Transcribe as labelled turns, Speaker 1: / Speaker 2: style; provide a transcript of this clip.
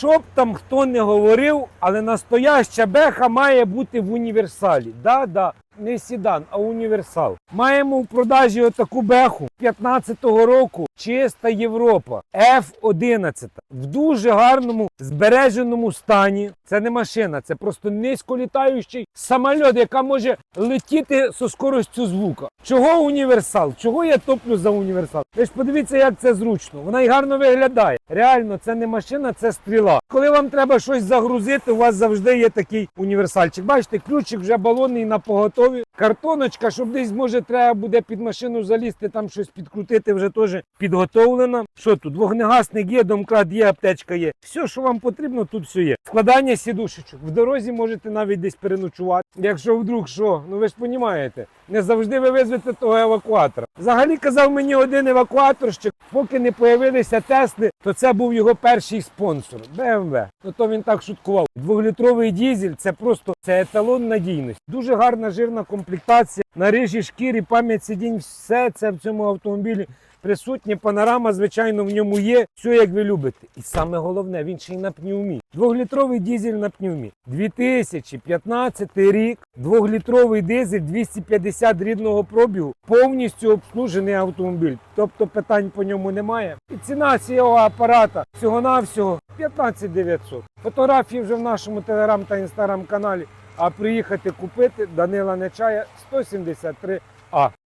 Speaker 1: Що б там хто не говорив, але настояща беха має бути в універсалі. Да, да. Не сідан, а універсал. Маємо в продажі отаку беху 15-го року. Чиста Європа. F11. В дуже гарному збереженому стані. Це не машина, це просто низьколітаючий самоліт, яка може летіти зі скоростю звука. Чого універсал? Чого я топлю за універсал? Ви ж подивіться, як це зручно. Вона й гарно виглядає. Реально, це не машина, це стріла. Коли вам треба щось загрузити, у вас завжди є такий універсальчик. Бачите, ключик вже балонний на поготові. Картоночка, щоб десь може треба буде під машину залізти, там щось підкрутити, вже теж підготовлена. Що тут? Вогнегасник є, домкрат є, аптечка є. Все, що вам потрібно, тут все є. Складання сідушечок. В дорозі можете навіть десь переночувати. Якщо вдруг що, ну ви ж розумієте, не завжди ви визвете того евакуатора. Взагалі казав мені один евакуаторщик, поки не появилися Тесли, то це був його перший спонсор BMW. Ну то він так шуткував. Двохлітровий дізель це просто це еталон надійності. Дуже гарна жирна комплектація. На рижій шкірі, пам'ять сидінь, все це в цьому автомобілі. Присутнє панорама, звичайно, в ньому є. Все як ви любите. І саме головне, він ще й на пневмі. Двохлітровий дізель на пневмі. 2015 рік. Двохлітровий дизель 250 рідного пробігу. Повністю обслужений автомобіль. Тобто питань по ньому немає. І ціна цього апарата всього-навсього 15 900. Фотографії вже в нашому телеграм та інстаграм каналі. А приїхати купити Данила Нечая 173 А.